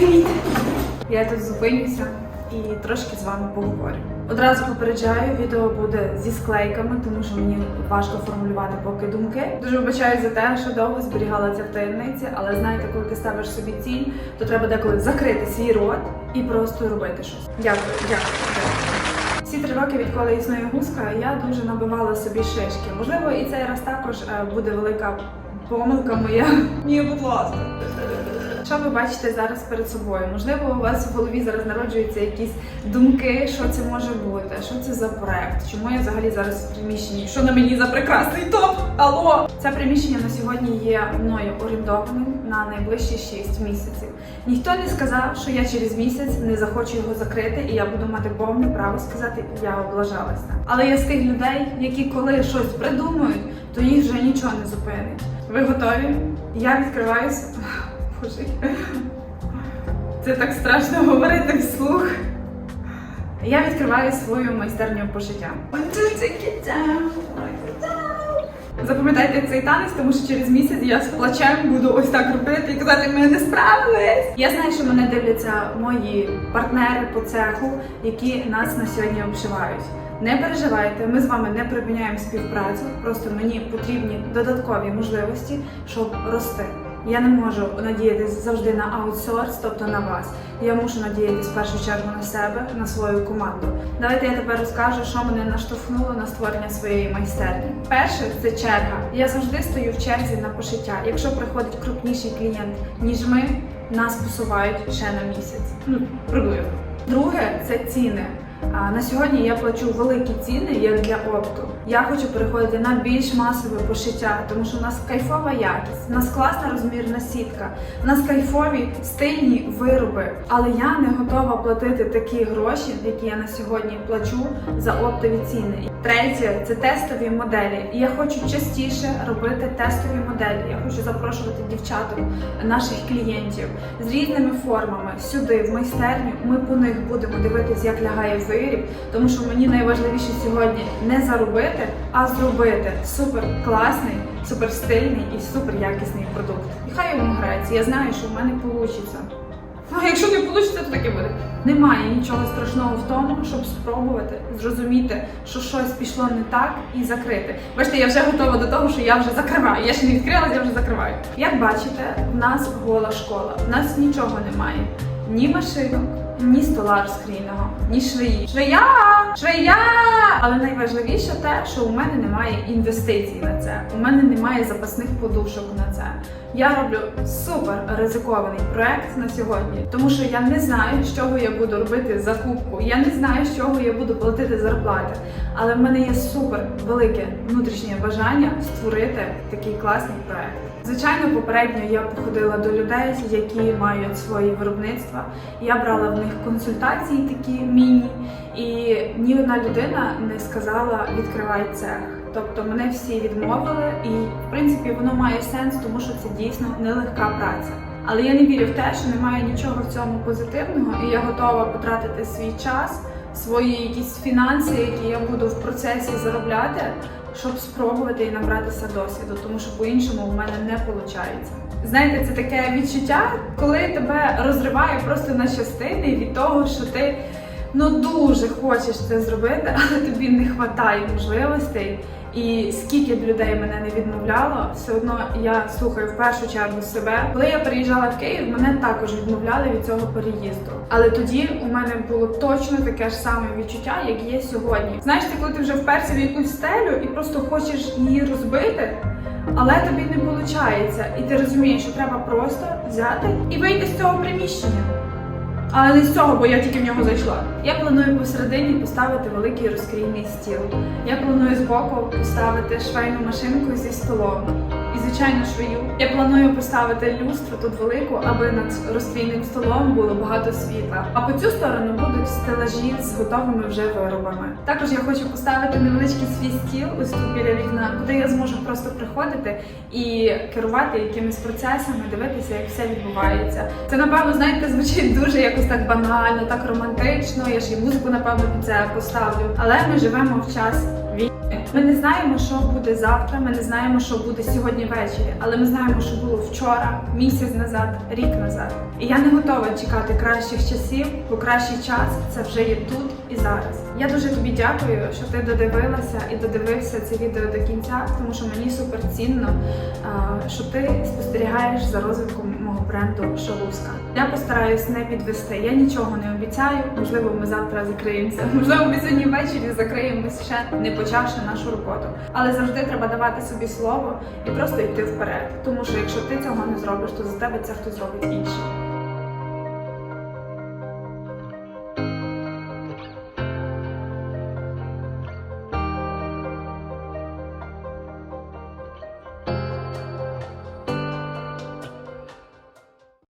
Привіт! Я тут зупинюся і трошки з вами поговорю. Одразу попереджаю, відео буде зі склейками, тому що мені важко формулювати поки думки. Дуже вибачаю за те, що довго зберігала це в таємниці, але знаєте, коли ти ставиш собі ціль, то треба деколи закрити свій рот і просто робити щось. Дякую, дякую, дякую. Три роки, відколи існує гуска, я дуже набивала собі шишки. Можливо, і цей раз також е, буде велика помилка моя. Ні, будь ласка. Що ви бачите зараз перед собою? Можливо, у вас в голові зараз народжуються якісь думки, що це може бути, що це за проект, чому я взагалі зараз в приміщенні? Що на мені за прекрасний топ? Алло! Це приміщення на сьогодні є мною орендованим на найближчі 6 місяців. Ніхто не сказав, що я через місяць не захочу його закрити, і я буду мати повне право сказати, я облажалася. Але я з тих людей, які коли щось придумують, то їх вже нічого не зупинить. Ви готові? Я відкриваюся. Боже. Це так страшно говорити вслух. Я відкриваю свою майстерню пошиття. Запам'ятайте цей танець, тому що через місяць я з плачем буду ось так робити і казати, ми не справились. Я знаю, що мене дивляться мої партнери по цеху, які нас на сьогодні обшивають. Не переживайте, ми з вами не припиняємо співпрацю. Просто мені потрібні додаткові можливості, щоб рости. Я не можу надіятися завжди на аутсорс, тобто на вас. Я мушу надіятись в першу чергу на себе, на свою команду. Давайте я тепер розкажу, що мене наштовхнуло на створення своєї майстерні. Перше це черга. Я завжди стою в черзі на пошиття. Якщо приходить крупніший клієнт, ніж ми, нас посувають ще на місяць. Ну, приблизно. Друге це ціни. А на сьогодні я плачу великі ціни як для опту. Я хочу переходити на більш масове пошиття, тому що у нас кайфова якість, у нас класна розмірна сітка, у нас кайфові стильні вироби. Але я не готова платити такі гроші, які я на сьогодні плачу за оптові ціни. Третє це тестові моделі. І я хочу частіше робити тестові моделі. Я хочу запрошувати дівчаток, наших клієнтів з різними формами сюди, в майстерню. Ми по них будемо дивитися, як лягає виріб, тому що мені найважливіше сьогодні не заробити, а зробити супер класний, супер стильний і супер якісний продукт. І хай йому грається. Я знаю, що в мене вийде. Ну, а якщо не вийде, то таке буде. Немає нічого страшного в тому, щоб спробувати зрозуміти, що щось пішло не так, і закрити. Бачите, я вже готова до того, що я вже закриваю. Я ще не відкрилася, я вже закриваю. Як бачите, в нас гола школа. В нас нічого немає. Ні машинок, ні стола розкрійного, ні швеї. Швея! Швея! Але найважливіше те, що у мене немає інвестицій на це. У мене немає запасних подушок на це. Я роблю супер ризикований проект на сьогодні, тому що я не знаю, з чого я буду робити закупку. Я не знаю, з чого я буду платити зарплати. Але в мене є супер велике внутрішнє бажання створити такий класний проект. Звичайно, попередньо я походила до людей, які мають свої виробництва. Я брала в них консультації такі міні, і ні одна людина не сказала відкривай цех. Тобто мене всі відмовили, і в принципі воно має сенс, тому що це дійсно нелегка праця. Але я не вірю в те, що немає нічого в цьому позитивного, і я готова потратити свій час, свої якісь фінанси, які я буду в процесі заробляти, щоб спробувати і набратися досвіду, тому що по-іншому в мене не виходить. Знаєте, це таке відчуття, коли тебе розриває просто на частини від того, що ти ну дуже хочеш це зробити, але тобі не вистачає можливостей. І скільки б людей мене не відмовляло, все одно я слухаю в першу чергу себе. Коли я переїжджала в Київ, мене також відмовляли від цього переїзду. Але тоді у мене було точно таке ж саме відчуття, як є сьогодні. Знаєш, ти коли ти вже вперся в якусь стелю і просто хочеш її розбити. Але тобі не виходить, і ти розумієш, що треба просто взяти і вийти з цього приміщення. Але не з цього, бо я тільки в нього зайшла. Я планую посередині поставити великий розкрійний стіл. Я планую збоку поставити швейну машинку зі столом. Звичайно, швею. Я планую поставити люстру тут велику, аби над розкрійним столом було багато світла. А по цю сторону будуть стелажі з готовими вже виробами. Також я хочу поставити невеличкий свій стіл ось тут біля вікна, куди я зможу просто приходити і керувати якимись процесами, дивитися, як все відбувається. Це напевно, знаєте, звучить дуже якось так банально, так романтично. Я ж і музику напевно під це поставлю. Але ми живемо в час війни. Ми не знаємо, що буде завтра. Ми не знаємо, що буде сьогодні ввечері, але ми знаємо, що було вчора, місяць назад, рік назад. І я не готова чекати кращих часів, бо кращий час це вже є тут і зараз. Я дуже тобі дякую, що ти додивилася і додивився це відео до кінця, тому що мені супер цінно, що ти спостерігаєш за розвитком мого бренду Шалуска. Я постараюсь не підвести. Я нічого не обіцяю. Можливо, ми завтра закриємося. Можливо, ми сьогодні ввечері закриємося ще не почавши нашу роботу. Але завжди треба давати собі слово і просто йти вперед. Тому що якщо ти цього не зробиш, то за тебе це хтось зробить інший.